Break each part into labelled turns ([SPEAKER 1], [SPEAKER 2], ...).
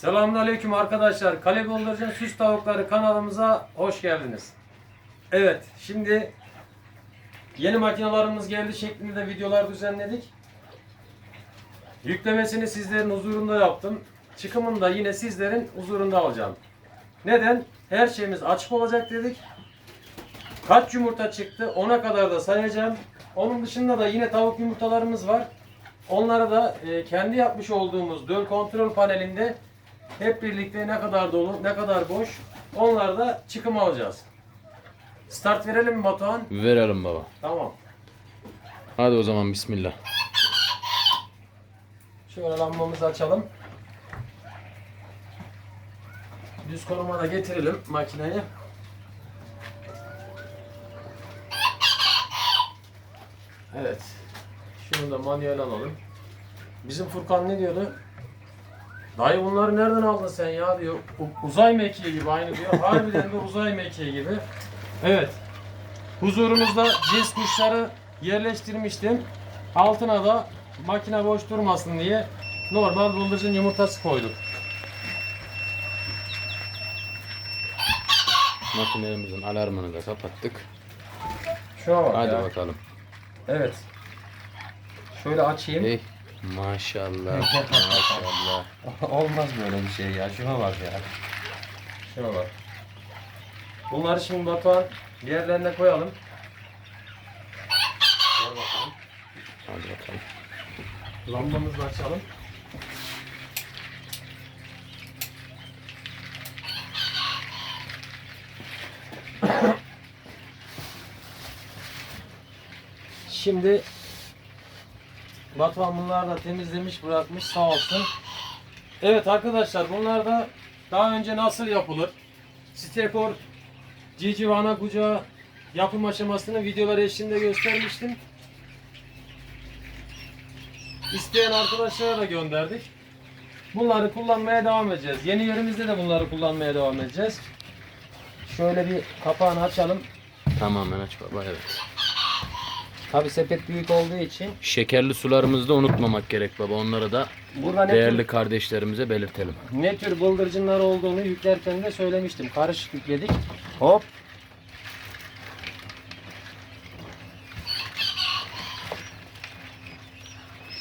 [SPEAKER 1] Selamünaleyküm arkadaşlar. Kale Bıldırcın Süs Tavukları kanalımıza hoş geldiniz. Evet, şimdi yeni makinalarımız geldi şeklinde de videolar düzenledik. Yüklemesini sizlerin huzurunda yaptım. Çıkımını da yine sizlerin huzurunda alacağım. Neden? Her şeyimiz açık olacak dedik. Kaç yumurta çıktı ona kadar da sayacağım. Onun dışında da yine tavuk yumurtalarımız var. Onları da e, kendi yapmış olduğumuz döl kontrol panelinde hep birlikte ne kadar dolu, ne kadar boş onları da çıkım alacağız. Start verelim mi Batuhan?
[SPEAKER 2] Verelim baba.
[SPEAKER 1] Tamam.
[SPEAKER 2] Hadi o zaman bismillah.
[SPEAKER 1] Şöyle lambamızı açalım. Düz konuma da getirelim makineyi. Evet. Şunu da manuel alalım. Bizim Furkan ne diyordu? Dayı bunları nereden aldın sen ya diyor. U- uzay mekiği gibi aynı diyor. Harbiden de uzay mekiği gibi. Evet. Huzurunuzda cins kuşları yerleştirmiştim. Altına da makine boş durmasın diye normal bıldırcın yumurtası koyduk.
[SPEAKER 2] Makinemizin alarmını da kapattık.
[SPEAKER 1] Şuna bak
[SPEAKER 2] Hadi
[SPEAKER 1] ya.
[SPEAKER 2] bakalım.
[SPEAKER 1] Evet. Şöyle açayım.
[SPEAKER 2] Hey. Maşallah. Maşallah.
[SPEAKER 1] Olmaz böyle bir şey ya. Şuna bak ya. Şuna bak. Bunları şimdi Batuhan yerlerine koyalım. Koy bakalım.
[SPEAKER 2] Hadi bakalım.
[SPEAKER 1] Lambamızı açalım. Şimdi Batuhan bunlar da temizlemiş bırakmış sağ olsun. Evet arkadaşlar bunlar da daha önce nasıl yapılır? Stekor, cicivana kucağı yapım aşamasını videolar eşliğinde göstermiştim. İsteyen arkadaşlara da gönderdik. Bunları kullanmaya devam edeceğiz. Yeni yerimizde de bunları kullanmaya devam edeceğiz. Şöyle bir kapağını açalım.
[SPEAKER 2] Tamamen aç baba evet.
[SPEAKER 1] Tabi sepet büyük olduğu için
[SPEAKER 2] Şekerli sularımızı da unutmamak gerek baba. Onları da
[SPEAKER 1] burada ne
[SPEAKER 2] değerli
[SPEAKER 1] tür,
[SPEAKER 2] kardeşlerimize belirtelim.
[SPEAKER 1] ne tür bıldırcınlar olduğunu yüklerken de söylemiştim. Karışık yükledik. Hop.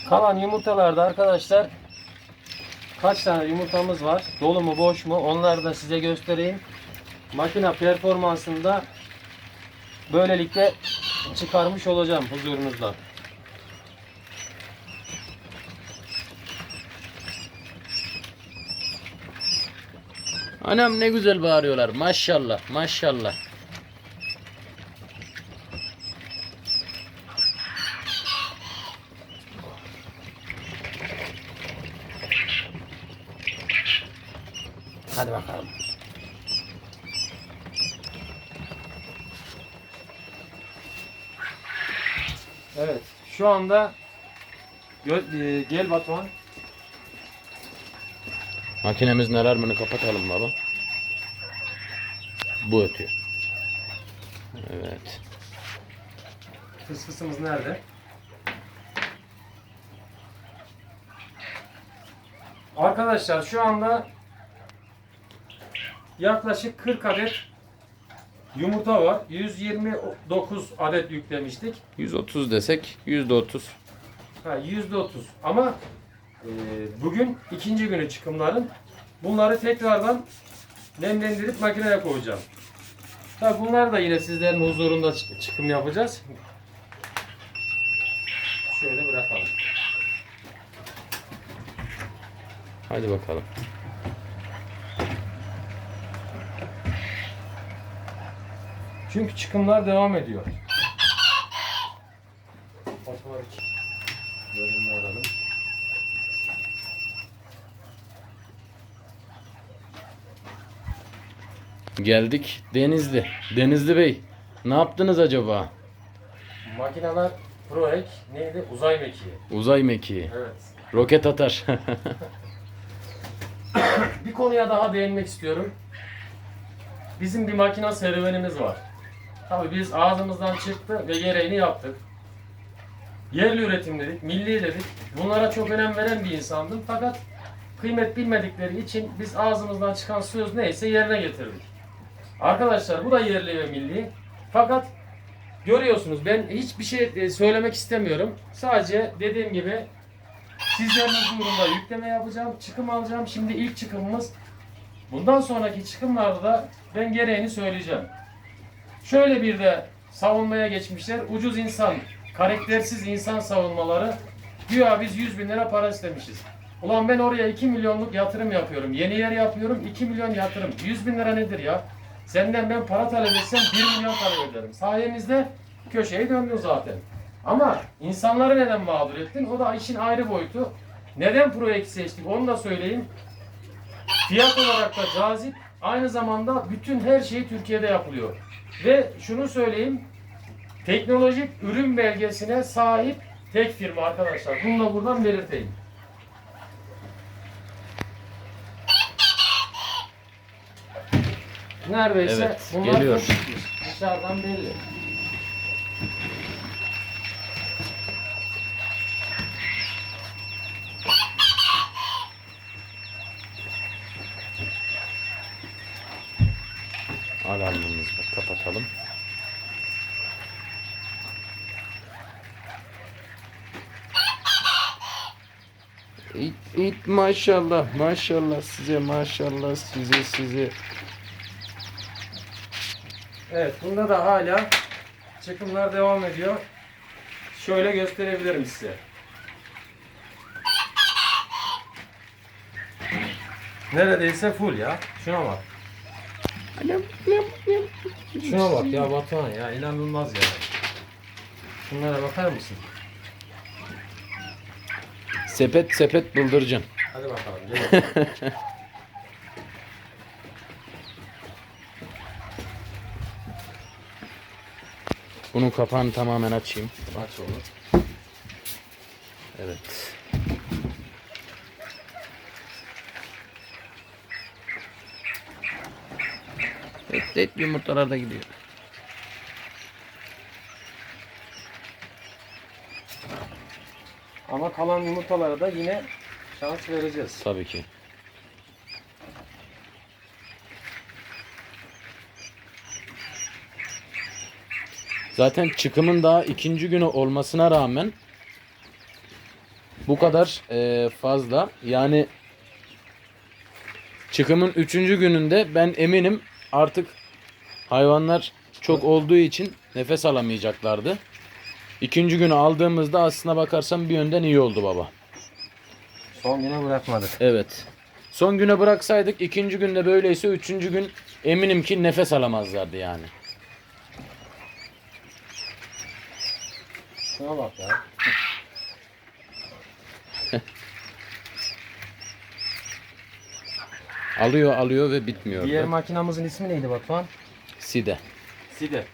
[SPEAKER 1] Kalan yumurtalarda arkadaşlar kaç tane yumurtamız var? Dolu mu boş mu? Onları da size göstereyim. Makine performansında böylelikle çıkarmış olacağım huzurunuzda.
[SPEAKER 2] Anam ne güzel bağırıyorlar. Maşallah. Maşallah.
[SPEAKER 1] Hadi bakalım. Evet, şu anda gö- e, gel Batuhan.
[SPEAKER 2] Makinemizin alarmını kapatalım baba. Bu ötüyor. Evet.
[SPEAKER 1] Fısfısımız nerede? Arkadaşlar şu anda yaklaşık 40 adet yumurta var. 129 adet yüklemiştik.
[SPEAKER 2] 130 desek %30.
[SPEAKER 1] Ha, %30 ama e, bugün ikinci günü çıkımların. Bunları tekrardan nemlendirip makineye koyacağım. Tabi bunlar da yine sizlerin huzurunda çık- çıkım yapacağız. Şöyle bırakalım.
[SPEAKER 2] Hadi bakalım.
[SPEAKER 1] Çünkü çıkımlar devam ediyor. Otomatik bölümünü alalım.
[SPEAKER 2] Geldik Denizli. Denizli Bey. Ne yaptınız acaba?
[SPEAKER 1] Makineler ProEk neydi? Uzay mekiği.
[SPEAKER 2] Uzay mekiği.
[SPEAKER 1] Evet.
[SPEAKER 2] Roket atar.
[SPEAKER 1] Bir konuya daha değinmek istiyorum. Bizim bir makine serüvenimiz var. Tabii biz ağzımızdan çıktı ve gereğini yaptık. Yerli üretim dedik, milli dedik. Bunlara çok önem veren bir insandım fakat kıymet bilmedikleri için biz ağzımızdan çıkan söz neyse yerine getirdik. Arkadaşlar bu da yerli ve milli. Fakat görüyorsunuz ben hiçbir şey e, söylemek istemiyorum. Sadece dediğim gibi sizlerin huzurunda yükleme yapacağım, çıkım alacağım. Şimdi ilk çıkımımız. Bundan sonraki çıkımlarda da ben gereğini söyleyeceğim. Şöyle bir de savunmaya geçmişler. Ucuz insan, karaktersiz insan savunmaları. Güya biz 100 bin lira para istemişiz. Ulan ben oraya 2 milyonluk yatırım yapıyorum. Yeni yer yapıyorum 2 milyon yatırım. 100 bin lira nedir ya? Senden ben para talep etsem 1 milyon talep ederim. Sayemizde köşeyi döndün zaten. Ama insanları neden mağdur ettin? O da işin ayrı boyutu. Neden Pro seçtik onu da söyleyeyim. Fiyat olarak da cazip. Aynı zamanda bütün her şey Türkiye'de yapılıyor. Ve şunu söyleyeyim. Teknolojik ürün belgesine sahip tek firma arkadaşlar. Bunu da buradan belirteyim. Neredeyse
[SPEAKER 2] Evet,
[SPEAKER 1] bunlar
[SPEAKER 2] geliyor.
[SPEAKER 1] Dışarıdan belli.
[SPEAKER 2] Alarmımızı da kapatalım. İt, it maşallah maşallah size maşallah size size.
[SPEAKER 1] Evet, bunda da hala çıkımlar devam ediyor. Şöyle gösterebilirim size. Neredeyse full ya. Şuna bak. Şuna bak ya Batuhan ya inanılmaz ya. Şunlara bakar mısın?
[SPEAKER 2] Sepet sepet bıldırcın.
[SPEAKER 1] Hadi bakalım. Gel.
[SPEAKER 2] Bunun kapağını tamamen açayım.
[SPEAKER 1] Aç onu.
[SPEAKER 2] Evet. Et, et yumurtalar da gidiyor.
[SPEAKER 1] Ama kalan yumurtalara da yine şans vereceğiz.
[SPEAKER 2] Tabii ki. Zaten çıkımın daha ikinci günü olmasına rağmen bu kadar eee, fazla. Yani çıkımın üçüncü gününde ben eminim artık hayvanlar çok olduğu için nefes alamayacaklardı. İkinci günü aldığımızda aslına bakarsan bir yönden iyi oldu baba.
[SPEAKER 1] Son güne bırakmadık.
[SPEAKER 2] Evet. Son güne bıraksaydık ikinci günde böyleyse üçüncü gün eminim ki nefes alamazlardı yani.
[SPEAKER 1] Şuna bak ya.
[SPEAKER 2] Alıyor alıyor ve bitmiyor.
[SPEAKER 1] Diğer makinamızın ismi neydi Batuhan?
[SPEAKER 2] Side.
[SPEAKER 1] Side.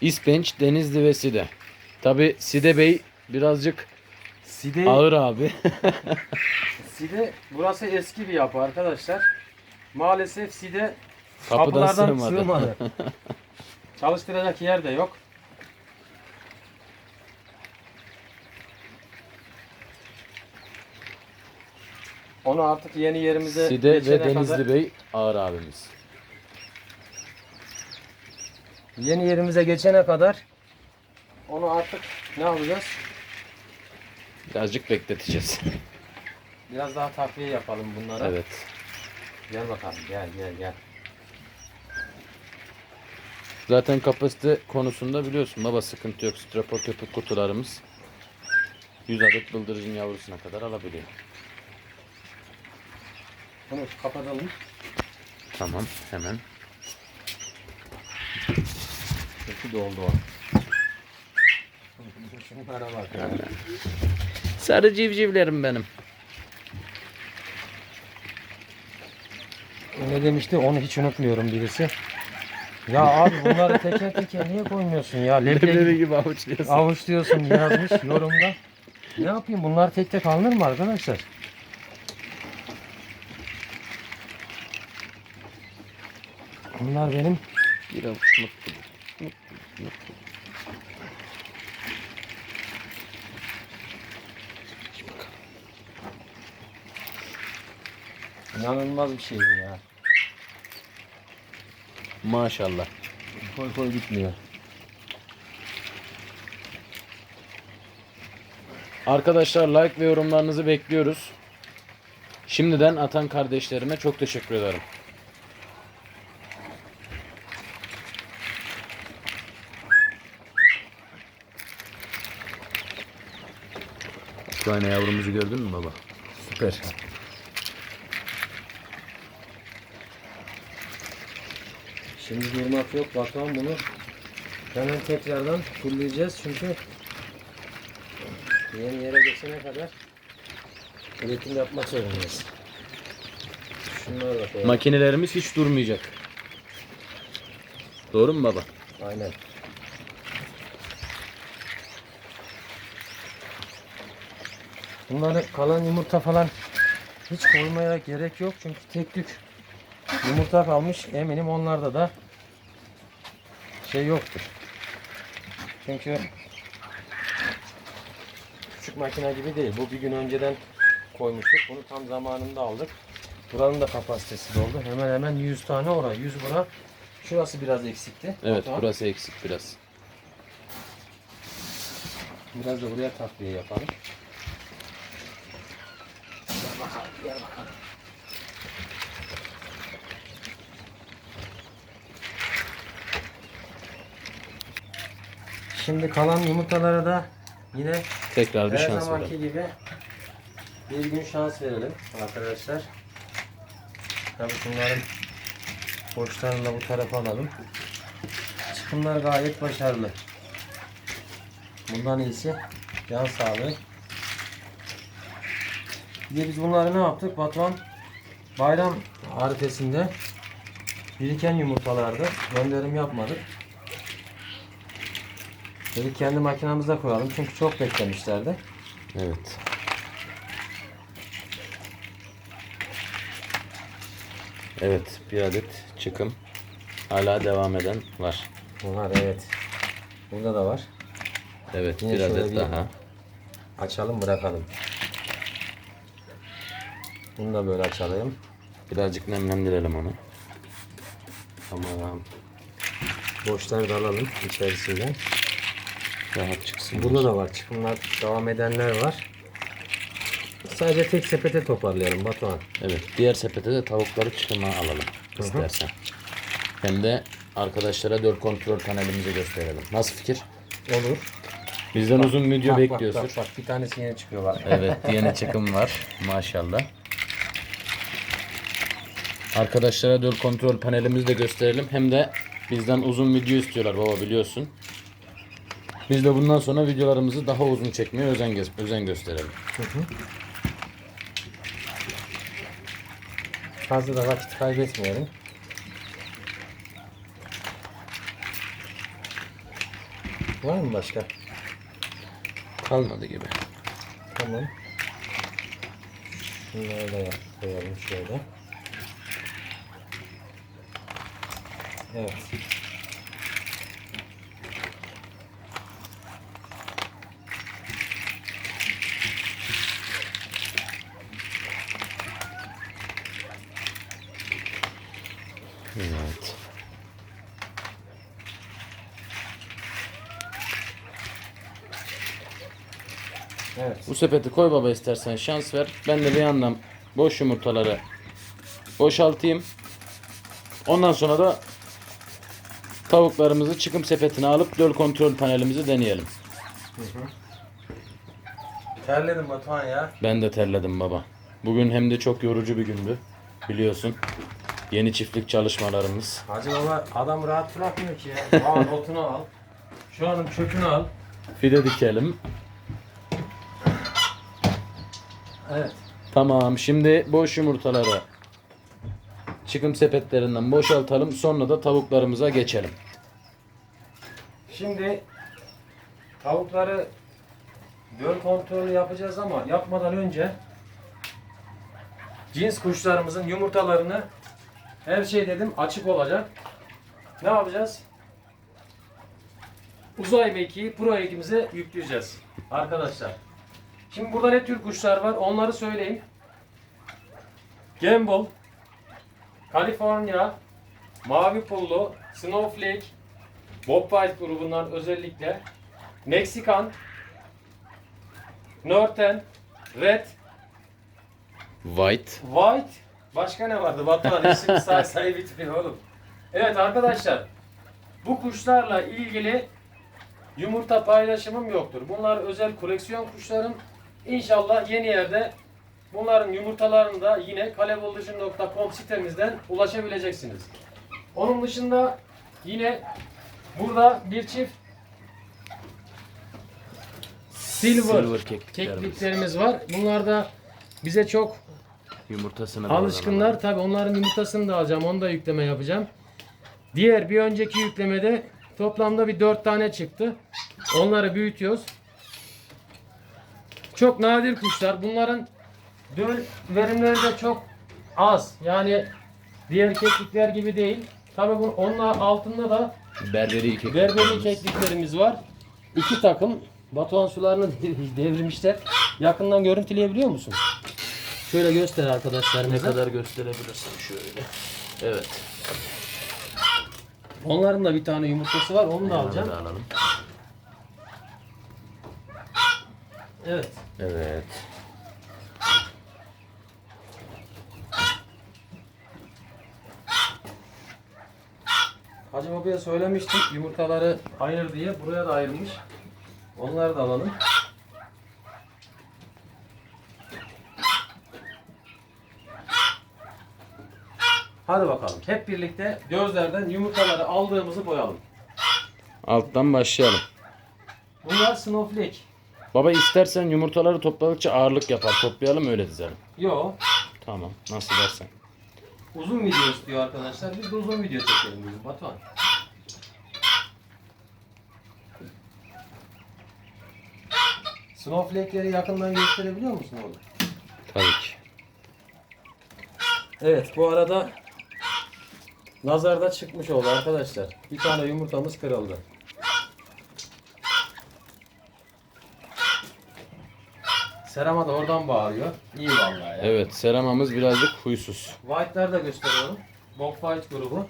[SPEAKER 2] İspenç, Denizli ve Side. Tabi Side Bey birazcık
[SPEAKER 1] Side,
[SPEAKER 2] ağır abi.
[SPEAKER 1] Side burası eski bir yapı arkadaşlar. Maalesef Side
[SPEAKER 2] Kapıdan
[SPEAKER 1] kapılardan
[SPEAKER 2] sığmadı.
[SPEAKER 1] sığmadı. Çalıştıracak yer de yok. Onu artık yeni yerimize
[SPEAKER 2] Side ve
[SPEAKER 1] geçene
[SPEAKER 2] Denizli
[SPEAKER 1] kadar,
[SPEAKER 2] Bey ağır abimiz.
[SPEAKER 1] yeni yerimize geçene kadar onu artık ne yapacağız?
[SPEAKER 2] Birazcık bekleteceğiz.
[SPEAKER 1] Biraz daha takviye yapalım bunlara.
[SPEAKER 2] evet.
[SPEAKER 1] Gel bakalım gel gel gel.
[SPEAKER 2] Zaten kapasite konusunda biliyorsun baba sıkıntı yok. Strapor köpük kutularımız 100 adet bıldırcın yavrusuna kadar alabiliyor.
[SPEAKER 1] Bunu kapatalım.
[SPEAKER 2] Tamam hemen.
[SPEAKER 1] Kötü doldu o. Şunlara bak ya.
[SPEAKER 2] Sarı civcivlerim benim.
[SPEAKER 1] Ne demişti onu hiç unutmuyorum birisi. Ya abi bunları teker teker niye koymuyorsun ya? Leblebi
[SPEAKER 2] gibi avuçluyorsun.
[SPEAKER 1] avuçluyorsun yazmış yorumda. Ne yapayım bunlar tek tek alınır mı arkadaşlar? Bunlar benim
[SPEAKER 2] Bir avuç mutlu.
[SPEAKER 1] İnanılmaz bir şey bu ya.
[SPEAKER 2] Maşallah.
[SPEAKER 1] Koy koy bitmiyor.
[SPEAKER 2] Arkadaşlar like ve yorumlarınızı bekliyoruz. Şimdiden atan kardeşlerime çok teşekkür ederim. Ukrayna yavrumuzu gördün mü baba?
[SPEAKER 1] Süper. Şimdi durmak yok. Bakalım bunu hemen tekrardan fulleyeceğiz çünkü yeni yere geçene kadar üretim yapmak zorundayız. Şunları da koyalım.
[SPEAKER 2] Makinelerimiz hiç durmayacak. Doğru mu baba?
[SPEAKER 1] Aynen. Bunları kalan yumurta falan hiç koymaya gerek yok çünkü tek tük yumurta kalmış eminim onlarda da şey yoktur. Çünkü küçük makine gibi değil. Bu bir gün önceden koymuştuk. Bunu tam zamanında aldık. Buranın da kapasitesi doldu. Hemen hemen 100 tane oraya. 100 bura. Şurası biraz eksikti.
[SPEAKER 2] Evet
[SPEAKER 1] Tamam.
[SPEAKER 2] burası eksik biraz.
[SPEAKER 1] Biraz da buraya takviye yapalım. Gel bakalım, gel bakalım. Şimdi kalan yumurtalara da yine
[SPEAKER 2] Tekrar bir
[SPEAKER 1] her
[SPEAKER 2] şans
[SPEAKER 1] zamanki
[SPEAKER 2] verelim.
[SPEAKER 1] gibi bir gün şans verelim arkadaşlar. Tabii bunların boşlarını da bu tarafa alalım. Çıkımlar gayet başarılı. Bundan iyisi can sağlığı. Bir biz bunları ne yaptık? Batuhan bayram arifesinde biriken yumurtalardı. Gönderim yapmadık. Dedik kendi makinamıza koyalım çünkü çok beklemişlerdi.
[SPEAKER 2] Evet. Evet bir adet çıkım hala devam eden var.
[SPEAKER 1] Bunlar evet. Burada da var.
[SPEAKER 2] Evet
[SPEAKER 1] Yine
[SPEAKER 2] bir adet
[SPEAKER 1] bir-
[SPEAKER 2] daha.
[SPEAKER 1] Açalım bırakalım. Bunu da böyle açalım.
[SPEAKER 2] Birazcık nemlendirelim onu.
[SPEAKER 1] Tamam. Boşları da alalım içerisinden.
[SPEAKER 2] Rahat çıksın.
[SPEAKER 1] Burada da var çıkımlar devam edenler var. Sadece tek sepete toparlayalım Batuhan.
[SPEAKER 2] Evet diğer sepete de tavukları çıkıma alalım istersen. Hem de arkadaşlara dört kontrol panelimizi gösterelim. Nasıl fikir?
[SPEAKER 1] Olur.
[SPEAKER 2] Bizden uzun video
[SPEAKER 1] Bak,
[SPEAKER 2] bekliyorsun.
[SPEAKER 1] Bak, bak, bak, bir tanesi yeni çıkıyor bak.
[SPEAKER 2] Evet yeni çıkım var maşallah. Arkadaşlara döl kontrol panelimizi de gösterelim. Hem de bizden uzun video istiyorlar baba biliyorsun. Biz de bundan sonra videolarımızı daha uzun çekmeye özen, özen gösterelim.
[SPEAKER 1] Fazla da vakit kaybetmeyelim. Var mı başka?
[SPEAKER 2] Kalmadı gibi.
[SPEAKER 1] Tamam. Şunları da koyalım şöyle.
[SPEAKER 2] Evet.
[SPEAKER 1] Evet.
[SPEAKER 2] Bu sepeti koy baba istersen şans ver. Ben de bir yandan boş yumurtaları boşaltayım. Ondan sonra da tavuklarımızı çıkım sepetine alıp döl kontrol panelimizi deneyelim.
[SPEAKER 1] Terledim Batuhan ya.
[SPEAKER 2] Ben de terledim baba. Bugün hem de çok yorucu bir gündü. Biliyorsun. Yeni çiftlik çalışmalarımız.
[SPEAKER 1] Hacı baba adam rahat bırakmıyor ki ya. Al otunu al. Şu anın çöpünü al.
[SPEAKER 2] Fide dikelim.
[SPEAKER 1] Evet.
[SPEAKER 2] Tamam şimdi boş yumurtaları çıkım sepetlerinden boşaltalım. Sonra da tavuklarımıza geçelim.
[SPEAKER 1] Şimdi tavukları göl kontrolü yapacağız ama yapmadan önce cins kuşlarımızın yumurtalarını her şey dedim açık olacak. Ne yapacağız? Uzay mekiği Pro ekimize yükleyeceğiz. Arkadaşlar. Şimdi burada ne tür kuşlar var onları söyleyeyim. Gamble, California, Mavi Pullu, Snowflake, Bob White grubundan özellikle Meksikan, Northern, Red,
[SPEAKER 2] White.
[SPEAKER 1] White, başka ne vardı? Batuhan isim say say bitmiyor oğlum. Evet arkadaşlar, bu kuşlarla ilgili yumurta paylaşımım yoktur. Bunlar özel koleksiyon kuşlarım. İnşallah yeni yerde bunların yumurtalarını da yine kalebulducun.com sitemizden ulaşabileceksiniz. Onun dışında yine burada bir çift silver,
[SPEAKER 2] Silver kekliklerimiz.
[SPEAKER 1] kekliklerimiz var. Bunlar da bize çok
[SPEAKER 2] Yumurtasını da
[SPEAKER 1] Alışkınlar tabi onların yumurtasını da alacağım. Onu da yükleme yapacağım. Diğer bir önceki yüklemede toplamda bir 4 tane çıktı. Onları büyütüyoruz. Çok nadir kuşlar. Bunların döl verimleri de çok az. Yani diğer keklikler gibi değil. Tabi bunun onun altında da
[SPEAKER 2] Berberi keklik.
[SPEAKER 1] berberi kekliklerimiz var. İki takım. Batuhan sularını devirmişler. Yakından görüntüleyebiliyor musun? Şöyle göster
[SPEAKER 2] Ne
[SPEAKER 1] arkadaşlarımıza.
[SPEAKER 2] kadar gösterebilirsin şöyle. Evet.
[SPEAKER 1] Onların da bir tane yumurtası var. Onu da
[SPEAKER 2] Onu
[SPEAKER 1] alacağım.
[SPEAKER 2] da alalım.
[SPEAKER 1] Evet.
[SPEAKER 2] Evet.
[SPEAKER 1] Hacı Baba'ya söylemiştik yumurtaları ayır diye. Buraya da ayırmış. Onları da alalım. Hadi bakalım. Hep birlikte gözlerden yumurtaları aldığımızı koyalım.
[SPEAKER 2] Alttan başlayalım.
[SPEAKER 1] Bunlar snowflake.
[SPEAKER 2] Baba istersen yumurtaları topladıkça ağırlık yapar. Toplayalım öyle dizelim.
[SPEAKER 1] Yo.
[SPEAKER 2] Tamam. Nasıl dersen.
[SPEAKER 1] Uzun video istiyor arkadaşlar. Biz de uzun video çekelim bugün Batuhan. Snowflake'leri yakından gösterebiliyor musun orada?
[SPEAKER 2] Tabii ki.
[SPEAKER 1] Evet bu arada nazarda çıkmış oldu arkadaşlar. Bir tane yumurtamız kırıldı. Serama da oradan bağırıyor. İyi vallahi ya.
[SPEAKER 2] Evet. Seramamız birazcık huysuz.
[SPEAKER 1] White'ları da gösteriyorum. Bob White grubu.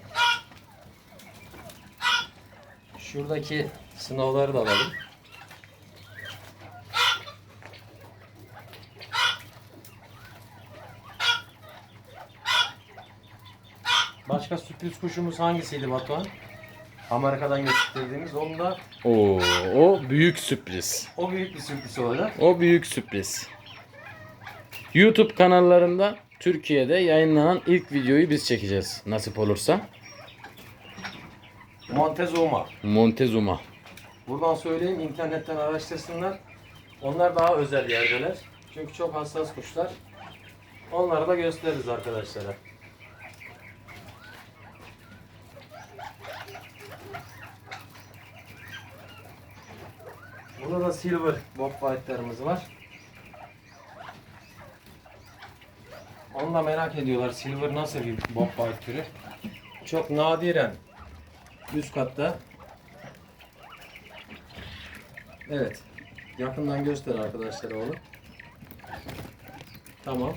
[SPEAKER 1] Şuradaki snow'ları da alalım. Başka sürpriz kuşumuz hangisiydi Batuhan? Amerika'dan getirdiğimiz. Onu da
[SPEAKER 2] Oo, o büyük sürpriz.
[SPEAKER 1] o büyük bir sürpriz olacak.
[SPEAKER 2] O büyük sürpriz. YouTube kanallarında Türkiye'de yayınlanan ilk videoyu biz çekeceğiz. Nasip olursa.
[SPEAKER 1] Montezuma.
[SPEAKER 2] Montezuma.
[SPEAKER 1] Buradan söyleyeyim internetten araştırsınlar. Onlar daha özel yerdeler. Çünkü çok hassas kuşlar. Onları da gösteririz arkadaşlara. Burada da silver bob white'larımız var. Onu da merak ediyorlar. Silver nasıl bir bob white türü. Çok nadiren üst katta Evet. Yakından göster arkadaşlara onu. Tamam.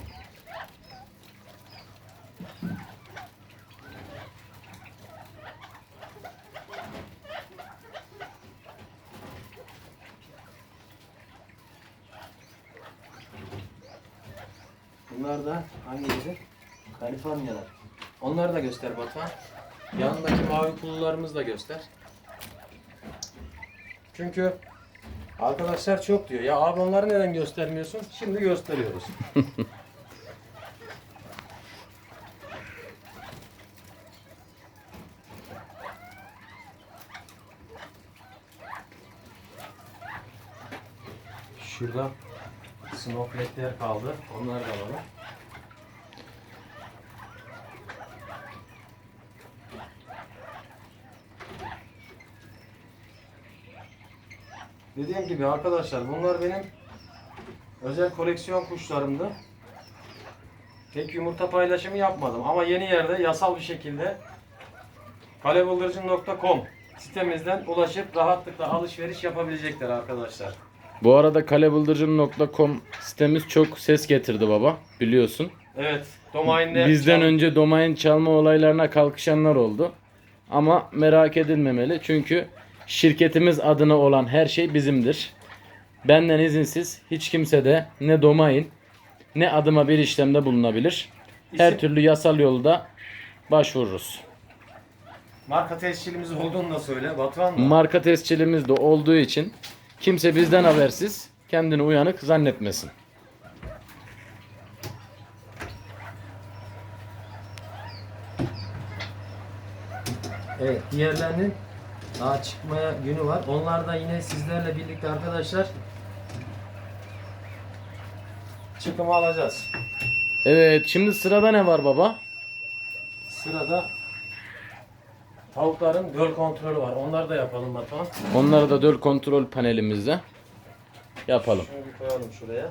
[SPEAKER 1] Bunlar da hangileri? Kaliforniyalar. Onları da göster Batuhan. Yanındaki mavi pullularımızı da göster. Çünkü arkadaşlar çok diyor. Ya abi onları neden göstermiyorsun? Şimdi gösteriyoruz. Şurada snowflake'ler kaldı. Onları da alalım. Dediğim gibi arkadaşlar bunlar benim özel koleksiyon kuşlarımdı. Pek yumurta paylaşımı yapmadım ama yeni yerde yasal bir şekilde kalebıldırcın.com sitemizden ulaşıp rahatlıkla alışveriş yapabilecekler arkadaşlar.
[SPEAKER 2] Bu arada kalebıldırcın.com sitemiz çok ses getirdi baba. Biliyorsun.
[SPEAKER 1] Evet Domainle
[SPEAKER 2] Bizden
[SPEAKER 1] çal-
[SPEAKER 2] önce domain çalma olaylarına kalkışanlar oldu. Ama merak edilmemeli çünkü şirketimiz adına olan her şey bizimdir. Benden izinsiz hiç kimse de ne domain ne adıma bir işlemde bulunabilir. Her
[SPEAKER 1] İsim-
[SPEAKER 2] türlü yasal yolda başvururuz.
[SPEAKER 1] marka tescilimiz olduğunu da söyle Batuhan da.
[SPEAKER 2] Marka tescilimiz de olduğu için kimse bizden habersiz kendini uyanık zannetmesin.
[SPEAKER 1] Evet diğerlerinin daha çıkmaya günü var. Onlar da yine sizlerle birlikte arkadaşlar çıkımı alacağız.
[SPEAKER 2] Evet şimdi sırada ne var baba?
[SPEAKER 1] Sırada tavukların göl kontrolü var. Onları da yapalım Batuhan.
[SPEAKER 2] Onları da döl kontrol panelimizde yapalım.
[SPEAKER 1] Şunu bir koyalım şuraya.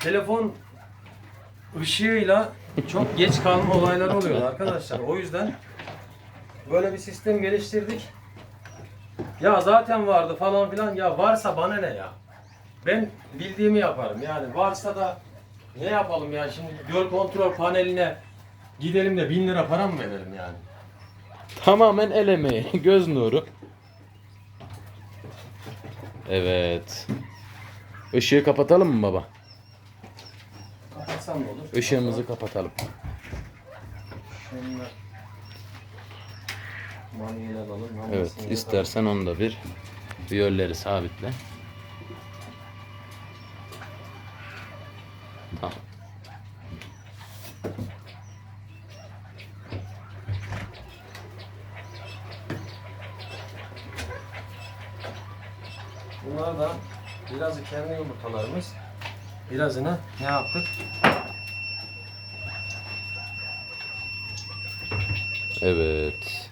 [SPEAKER 1] Telefon ışığıyla çok geç kalma olayları oluyor arkadaşlar. O yüzden böyle bir sistem geliştirdik. Ya zaten vardı falan filan. Ya varsa bana ne ya? Ben bildiğimi yaparım. Yani varsa da ne yapalım ya şimdi göl kontrol paneline gidelim de bin lira para mı verelim yani?
[SPEAKER 2] Tamamen el emeği, göz nuru. Evet. Işığı kapatalım mı baba?
[SPEAKER 1] Kapatsam ne olur?
[SPEAKER 2] Işığımızı kapatalım.
[SPEAKER 1] Manuel alalım.
[SPEAKER 2] Evet, istersen onu da bir yölleri sabitle. Tamam.
[SPEAKER 1] Bunlar da birazı kendi yumurtalarımız. Birazını ne yaptık?
[SPEAKER 2] Evet.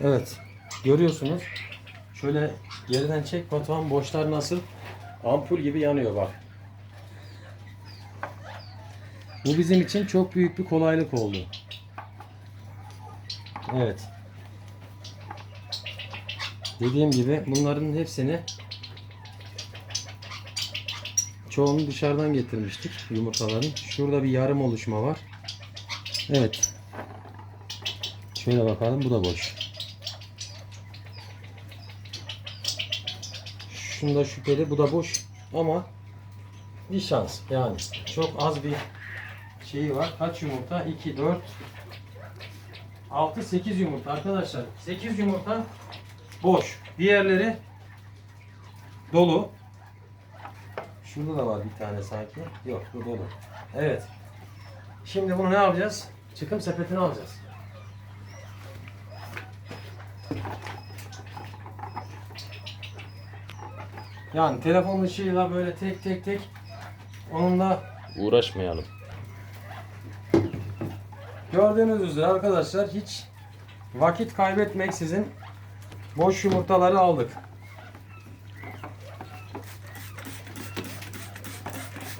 [SPEAKER 1] Evet. Görüyorsunuz. Şöyle geriden çek Batuhan boşlar nasıl? Ampul gibi yanıyor bak. Bu bizim için çok büyük bir kolaylık oldu. Evet. Dediğim gibi bunların hepsini çoğunu dışarıdan getirmiştik yumurtaların. Şurada bir yarım oluşma var. Evet. Şöyle bakalım bu da boş. Şunda şüpheli bu da boş ama bir şans yani çok az bir şeyi var. Kaç yumurta? 2, 4, 6, 8 yumurta arkadaşlar. 8 yumurta boş. Diğerleri dolu. Şurada da var bir tane sanki. Yok bu dolu. Evet. Şimdi bunu ne yapacağız? Çıkım sepetine alacağız. Yani telefon ışığıyla böyle tek tek tek onunla
[SPEAKER 2] Uğraşmayalım.
[SPEAKER 1] gördüğünüz üzere arkadaşlar hiç vakit kaybetmeksizin boş yumurtaları aldık.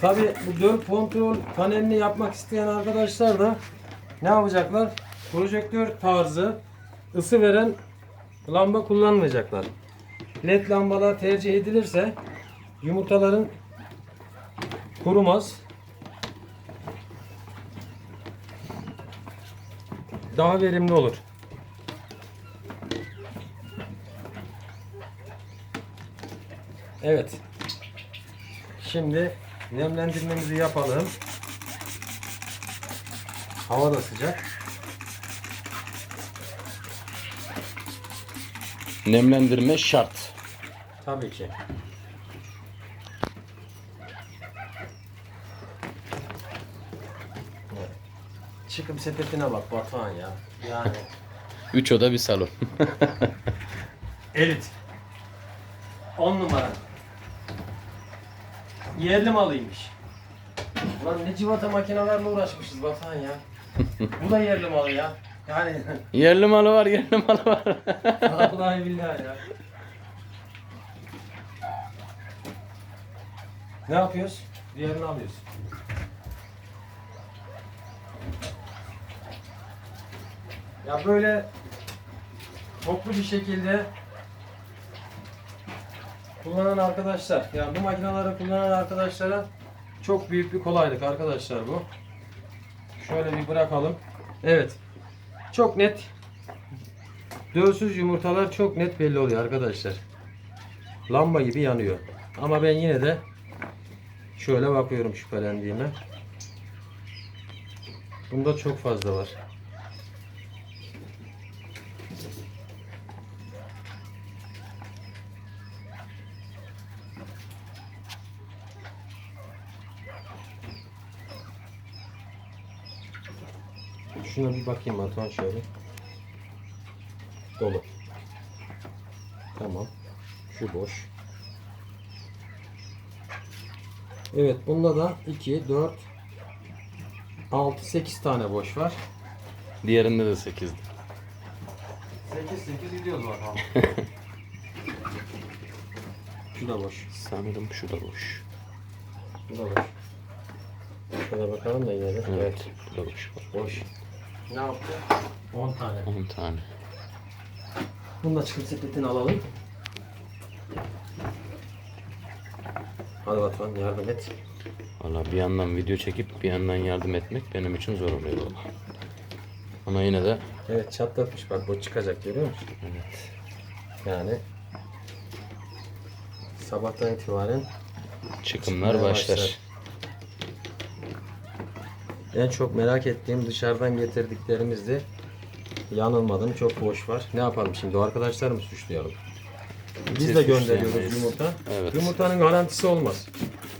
[SPEAKER 1] Tabi bu döl kontrol panelini yapmak isteyen arkadaşlar da ne yapacaklar? Projektör tarzı ısı veren lamba kullanmayacaklar. LED lambalar tercih edilirse yumurtaların kurumaz. Daha verimli olur. Evet. Şimdi nemlendirmemizi yapalım. Hava da sıcak.
[SPEAKER 2] Nemlendirme şart.
[SPEAKER 1] Tabii ki. Evet. Çıkıp sepetine bak Batuhan ya. Yani
[SPEAKER 2] Üç oda bir salon.
[SPEAKER 1] elit. 10 numara. Yerli malıymış. Lan ne civata makinelerle uğraşmışız Batuhan ya. Bu da yerli malı ya. Yani
[SPEAKER 2] yerli malı var, yerli malı var.
[SPEAKER 1] Vallahi billahi ya. Ne yapıyoruz? Diğerini alıyoruz. Ya böyle toplu bir şekilde kullanan arkadaşlar, yani bu makineleri kullanan arkadaşlara çok büyük bir kolaylık arkadaşlar bu. Şöyle bir bırakalım. Evet. Çok net. Dövsüz yumurtalar çok net belli oluyor arkadaşlar. Lamba gibi yanıyor. Ama ben yine de şöyle bakıyorum şüphelendiğime. Bunda çok fazla var. Şuna bir bakayım Batuhan şöyle. Dolu. Tamam. Şu boş. Evet bunda da 2, 4, 6, 8 tane boş var.
[SPEAKER 2] Diğerinde de 8'di.
[SPEAKER 1] 8, 8 gidiyoruz bakalım. Şu da boş.
[SPEAKER 2] Sanırım şu da boş.
[SPEAKER 1] Bu da boş. Şuna bakalım da yine de.
[SPEAKER 2] Evet, bu da boş.
[SPEAKER 1] Boş. Ne yaptı? 10 tane.
[SPEAKER 2] 10 tane.
[SPEAKER 1] Bunu da çıkıp sepetini alalım. Hadi Batuhan yardım et.
[SPEAKER 2] Valla bir yandan video çekip bir yandan yardım etmek benim için zor oluyor baba. Ama yine de
[SPEAKER 1] Evet çatlatmış bak bu çıkacak görüyor musun?
[SPEAKER 2] evet.
[SPEAKER 1] Yani sabahtan itibaren
[SPEAKER 2] çıkımlar başlar.
[SPEAKER 1] başlar. En çok merak ettiğim dışarıdan getirdiklerimizdi. Yanılmadım çok boş var. Ne yapalım şimdi o arkadaşlar mı suçlayalım? Biz de gönderiyoruz yumurta.
[SPEAKER 2] Evet.
[SPEAKER 1] Yumurtanın garantisi olmaz.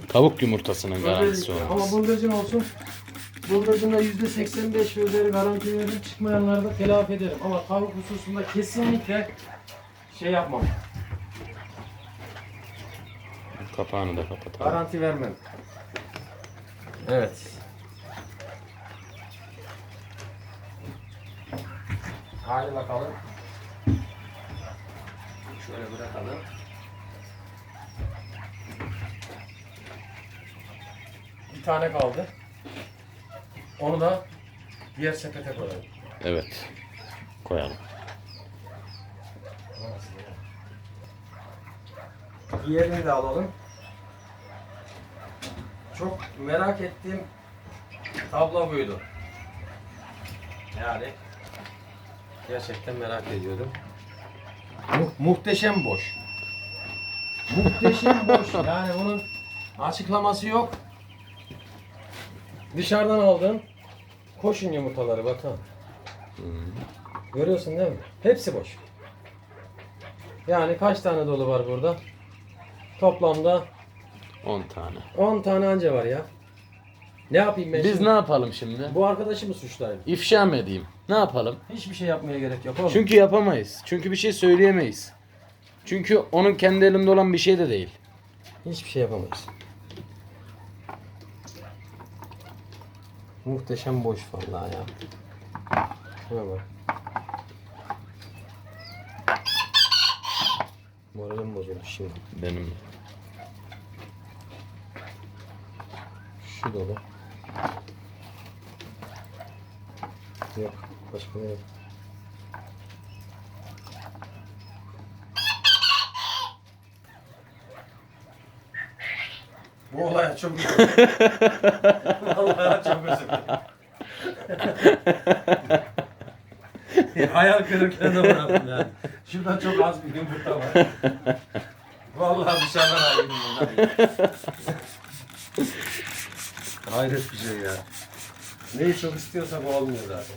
[SPEAKER 2] Tavuk yumurtasının garantisi
[SPEAKER 1] Ama
[SPEAKER 2] olmaz.
[SPEAKER 1] bıldırcın olsun. Bıldırcın da %85 ve üzeri garanti veririm. Çıkmayanları da telafi ederim. Ama tavuk hususunda kesinlikle şey yapmam.
[SPEAKER 2] Kapağını da kapatalım.
[SPEAKER 1] Garanti vermem. Evet. Hadi bakalım. Şöyle bırakalım. Bir tane kaldı. Onu da diğer sepete koyalım.
[SPEAKER 2] Evet. Koyalım.
[SPEAKER 1] Diğerini de alalım. Çok merak ettiğim tablo buydu. Yani gerçekten merak ediyordum. Mu- muhteşem boş. Muhteşem boş. Yani bunun açıklaması yok. Dışarıdan aldım. Koşun yumurtaları bakın. Görüyorsun değil mi? Hepsi boş. Yani kaç tane dolu var burada? Toplamda
[SPEAKER 2] 10 tane.
[SPEAKER 1] 10 tane anca var ya. Ne yapayım ben
[SPEAKER 2] Biz
[SPEAKER 1] şimdi?
[SPEAKER 2] ne yapalım şimdi?
[SPEAKER 1] Bu arkadaşı mı suçlayayım?
[SPEAKER 2] İfşa mı edeyim? Ne yapalım?
[SPEAKER 1] Hiçbir şey yapmaya gerek yok oğlum.
[SPEAKER 2] Çünkü yapamayız. Çünkü bir şey söyleyemeyiz. Çünkü onun kendi elinde olan bir şey de değil.
[SPEAKER 1] Hiçbir şey yapamayız. Muhteşem boş vallahi ya. Şuna bak. Moralim bozuldu şimdi.
[SPEAKER 2] Benim.
[SPEAKER 1] Şu dolu. Yok. Başka yok. Bu olaya çok üzüldüm. Vallahi çok üzüldüm. Ya, Hayal kırıklığına uğradım yani. Şurada çok az bir yumurta var. Vallahi dışarıdan ayrıldım. Hayret bir şey ya. Neyi çok istiyorsak olmuyor zaten.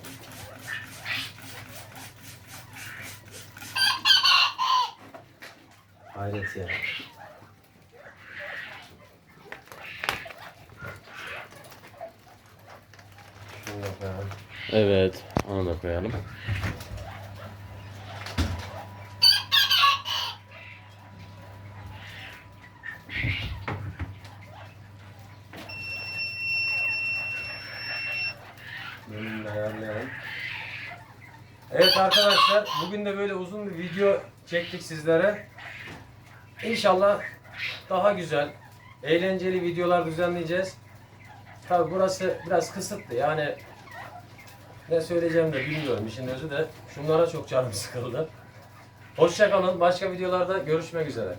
[SPEAKER 1] Hayret ya.
[SPEAKER 2] Evet. Onu da koyalım.
[SPEAKER 1] Bölümünü ayarlayalım. Evet arkadaşlar bugün de böyle uzun bir video çektik sizlere. İnşallah daha güzel, eğlenceli videolar düzenleyeceğiz. Tabi burası biraz kısıtlı yani ne söyleyeceğim de bilmiyorum işin özü de şunlara çok canım sıkıldı. Hoşçakalın başka videolarda görüşmek üzere.